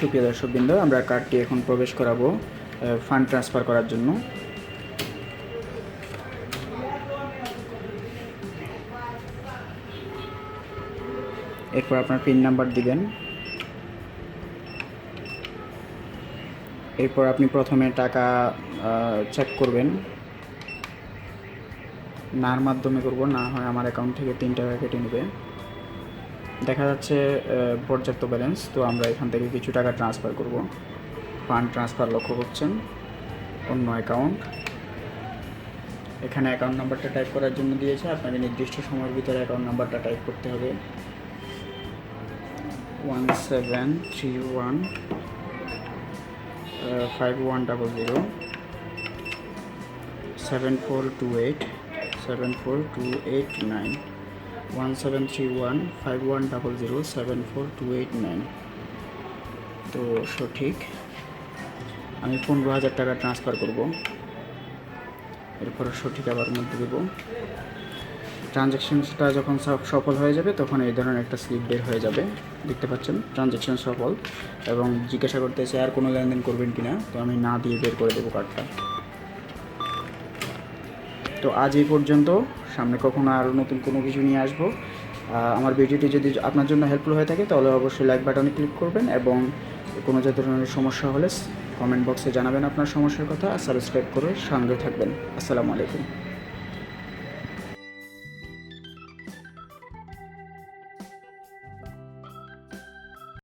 সুপ্রিয় দর্শকবৃন্দ, আমরা কার্ডটি এখন প্রবেশ করাবো ফান্ড ট্রান্সফার করার জন্য। এরপর আপনার পিন নাম্বার দিবেন। এরপর আপনি প্রথমে টাকা চেক করবেন। নার মাধ্যমে করব, না হয় আমার অ্যাকাউন্ট থেকে তিন টাকা কেটে নেবে। দেখা যাচ্ছে পর্যাপ্ত ব্যালেন্স তো আমরা এখান থেকে কিছু টাকা ট্রান্সফার করব। ফান্ড ট্রান্সফার লক্ষ্য করছেন, অন্য অ্যাকাউন্ট এখানে অ্যাকাউন্ট নাম্বারটা টাইপ করার জন্য দিয়েছে, আপনাকে নির্দিষ্ট সময়ের ভিতরে অ্যাকাউন্ট নাম্বারটা টাইপ করতে হবে। One seven three one five one double zero seven four two eight seven four two eight nine one seven three one five one double zero seven four two eight nine তো সঠিক। আমি পনেরো হাজার টাকা transfer করব। এরপর সঠিক আবার মধ্যে দেব। ট্রানজ্যাকশনসটা যখন সফল হয়ে যাবে, তখন এই ধরনের একটা স্লিপ বের হয়ে যাবে। দেখতে পাচ্ছেন? ট্রানজ্যাকশন সফল। এবং জিজ্ঞাসা করতেছে আর কোনো লেনদেন করবেন কিনা, তো আমি না দিয়ে বের করে দেবো কার্ডটা তো আজ এই পর্যন্ত সামনে কখনো আরও নতুন কোনো কিছু নিয়ে আসব। আমার ভিডিওটি যদি আপনার জন্য হেল্পফুল হয়ে থাকে, তাহলে অবশ্যই লাইক বাটনে ক্লিক করবেন এবং কোনো যে ধরনের সমস্যা হলে কমেন্ট বক্সে জানাবেন আপনার সমস্যার কথা, আর সাবস্ক্রাইব করে সঙ্গে থাকবেন। আসসালামু আলাইকুম।